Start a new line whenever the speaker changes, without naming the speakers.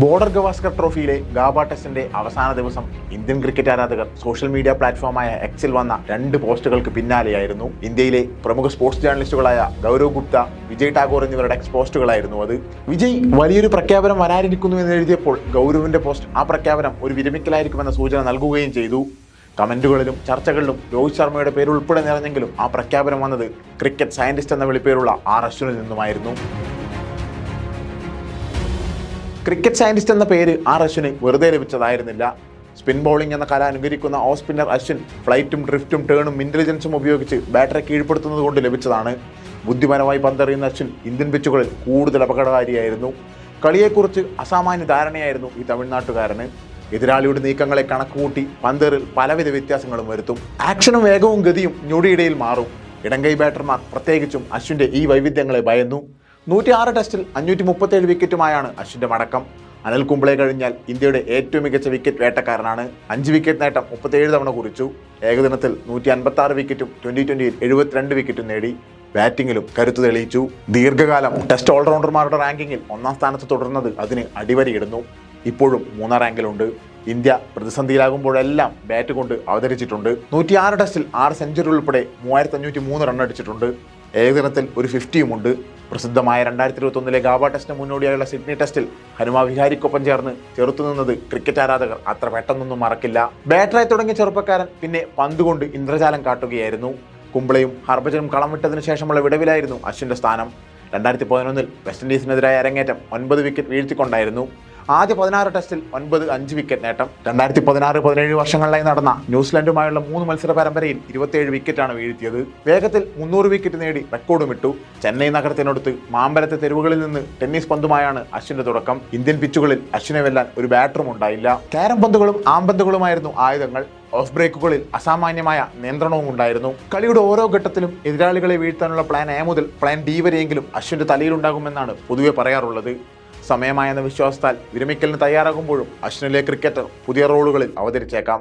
Border Gavaskar ട്രോഫിയിലെ GABA ടെസ്റ്റിന്റെ അവസാന ദിവസം ഇന്ത്യൻ ക്രിക്കറ്റ് ആരാധകർ സോഷ്യൽ മീഡിയ പ്ലാറ്റ്ഫോമായ എക്സിൽ വന്ന രണ്ട് പോസ്റ്റുകൾക്ക് പിന്നാലെയായിരുന്നു. ഇന്ത്യയിലെ പ്രമുഖ സ്പോർട്സ് ജേർണലിസ്റ്റുകളായ ഗൗരവ് ഗുപ്ത വിജയ് ടാഗോർ എന്നിവരുടെ പോസ്റ്റുകളായിരുന്നു അത്. വിജയ് വലിയൊരു പ്രഖ്യാപനം വരാനിരിക്കുന്നു എന്ന് എഴുതിയപ്പോൾ ഗൗരവിന്റെ പോസ്റ്റ് ആ പ്രഖ്യാപനം ഒരു വിരമിക്കലായിരിക്കുമെന്ന സൂചന നൽകുകയും ചെയ്തു. കമന്റുകളിലും ചർച്ചകളിലും രോഹിത് ശർമ്മയുടെ പേര് ഉൾപ്പെടെ നിറഞ്ഞെങ്കിലും ആ പ്രഖ്യാപനം വന്നത് ക്രിക്കറ്റ് സയന്റിസ്റ്റ് എന്ന വിളിപ്പേരുള്ള ആർ അശ്വിനിൽ നിന്നുമായിരുന്നു. ക്രിക്കറ്റ് സയന്റിസ്റ്റ് എന്ന പേര് ആർ അശ്വിന് വെറുതെ ലഭിച്ചതായിരുന്നില്ല. സ്പിൻ ബൗളിംഗ് എന്ന കല അനുകരിക്കുന്ന ഓഫ് സ്പിന്നർ അശ്വിൻ ഫ്ലൈറ്റും ഡ്രിഫ്റ്റും ടേണും ഇന്റലിജൻസും ഉപയോഗിച്ച് ബാറ്ററെ കീഴ്പ്പെടുത്തുന്നത് കൊണ്ട് ലഭിച്ചതാണ്. ബുദ്ധിപരമായി പന്തെറിയുന്ന അശ്വിൻ ഇന്ത്യൻ പിച്ചുകളിൽ കൂടുതൽ അപകടകാരിയായിരുന്നു. കളിയെക്കുറിച്ച് അസാമാന്യ ധാരണയായിരുന്നു ഈ തമിഴ്നാട്ടുകാരന്. എതിരാളിയുടെ നീക്കങ്ങളെ കണക്കുകൂട്ടി പന്തേറിൽ പലവിധ വ്യത്യാസങ്ങളും വരുത്തും. ആക്ഷനും വേഗവും ഗതിയും ഞൊടിയിടയിൽ മാറും. ഇടങ്കൈ ബാറ്റർമാർ പ്രത്യേകിച്ചും അശ്വിന്റെ ഈ വൈവിധ്യങ്ങളെ ഭയന്നു. നൂറ്റി ആറ് ടെസ്റ്റിൽ അഞ്ഞൂറ്റി മുപ്പത്തേഴ് വിക്കറ്റുമായാണ് അശ്വിന്റെ മടക്കം. അനിൽ കുംബ്ലെ കഴിഞ്ഞാൽ ഇന്ത്യയുടെ ഏറ്റവും മികച്ച വിക്കറ്റ് വേട്ടക്കാരനാണ്. അഞ്ച് വിക്കറ്റ് നേട്ടം മുപ്പത്തേഴ് തവണ കുറിച്ചു. ഏകദിനത്തിൽ നൂറ്റി അൻപത്തി ആറ് വിക്കറ്റും ട്വന്റി ട്വന്റിയിൽ എഴുപത്തിരണ്ട് വിക്കറ്റും നേടി. ബാറ്റിംഗിലും കരുത്തു തെളിയിച്ചു. ദീർഘകാലം ടെസ്റ്റ് ഓൾറൗണ്ടർമാരുടെ റാങ്കിങ്ങിൽ ഒന്നാം സ്ഥാനത്ത് തുടർന്നത് അതിന് അടിവരയിടുന്നു. ഇപ്പോഴും മൂന്നാം റാങ്കിലുണ്ട്. ഇന്ത്യ പ്രതിസന്ധിയിലാകുമ്പോഴെല്ലാം ബാറ്റ് കൊണ്ട് അവതരിച്ചിട്ടുണ്ട്. നൂറ്റിയാറ് ടെസ്റ്റിൽ ആറ് സെഞ്ചുറി ഉൾപ്പെടെ മൂവായിരത്തി അഞ്ഞൂറ്റി മൂന്ന് റൺ അടിച്ചിട്ടുണ്ട്. ഏകദിനത്തിൽ ഒരു ഫിഫ്റ്റിയുമുണ്ട്. പ്രസിദ്ധമായ രണ്ടായിരത്തി ഇരുപത്തി ഒന്നിലെ ഗാബ ടെസ്റ്റിന് മുന്നോടിയായുള്ള സിഡ്നി ടെസ്റ്റിൽ ഹനുമ വിഹാരിക്കൊപ്പം ചേർന്ന് ചെറുത്തുനിന്നത് ക്രിക്കറ്റ് ആരാധകർ. അത്ര പെട്ടെന്നൊന്നും മറക്കില്ല. ബാറ്ററായി തുടങ്ങിയ ചെറുപ്പക്കാരൻ പിന്നെ പന്തുകൊണ്ട് ഇന്ദ്രജാലം കാട്ടുകയായിരുന്നു. കുംബ്ലയും ഹർഭജനും കളം വിട്ടതിനു ശേഷമുള്ള വിടവിലായിരുന്നു അശ്വിന്റെ സ്ഥാനം. രണ്ടായിരത്തി പതിനൊന്നിൽ വെസ്റ്റ് ഇൻഡീസിനെതിരായ അരങ്ങേറ്റം ഒൻപത് വിക്കറ്റ് വീഴ്ത്തിക്കൊണ്ടായിരുന്നു. ആദ്യ പതിനാറ് ടെസ്റ്റിൽ ഒൻപത് അഞ്ച് വിക്കറ്റ് നേട്ടം. രണ്ടായിരത്തി പതിനാറ് പതിനേഴ് വർഷങ്ങളിലായി നടന്ന ന്യൂസിലൻഡുമായുള്ള മൂന്ന് മത്സര പരമ്പരയിൽ ഇരുപത്തിയേഴ് വിക്കറ്റാണ് വീഴ്ത്തിയത്. വേഗത്തിൽ മുന്നൂറ് വിക്കറ്റ് നേടി റെക്കോർഡും ഇട്ടു. ചെന്നൈ നഗരത്തിനടുത്ത് മാമ്പലത്തെ തെരുവുകളിൽ നിന്ന് ടെന്നീസ് പന്തുമായാണ് അശ്വിന്റെ തുടക്കം. ഇന്ത്യൻ പിച്ചുകളിൽ അശ്വിനെ വെല്ലാൻ ഒരു ബാറ്ററും ഉണ്ടായില്ല. ക്യാരം പന്തുകളും ആമ്പന്തുകളുമായിരുന്നു ആയുധങ്ങൾ. ഓഫ് ബ്രേക്കുകളിൽ അസാമാന്യമായ നിയന്ത്രണവും ഉണ്ടായിരുന്നു. കളിയുടെ ഓരോ ഘട്ടത്തിലും എതിരാളികളെ വീഴ്ത്താനുള്ള പ്ലാൻ എ മുതൽ പ്ലാൻ ഡി വരെയെങ്കിലും അശ്വിന്റെ തലയിലുണ്ടാകുമെന്നാണ് പൊതുവെ പറയാറുള്ളത്. സമയമായെന്ന വിശ്വാസത്താൽ വിരമിക്കലിന് തയ്യാറാകുമ്പോഴും അശ്വിനിലെ ക്രിക്കറ്റർ പുതിയ റോളുകളിൽ അവതരിച്ചേക്കാം.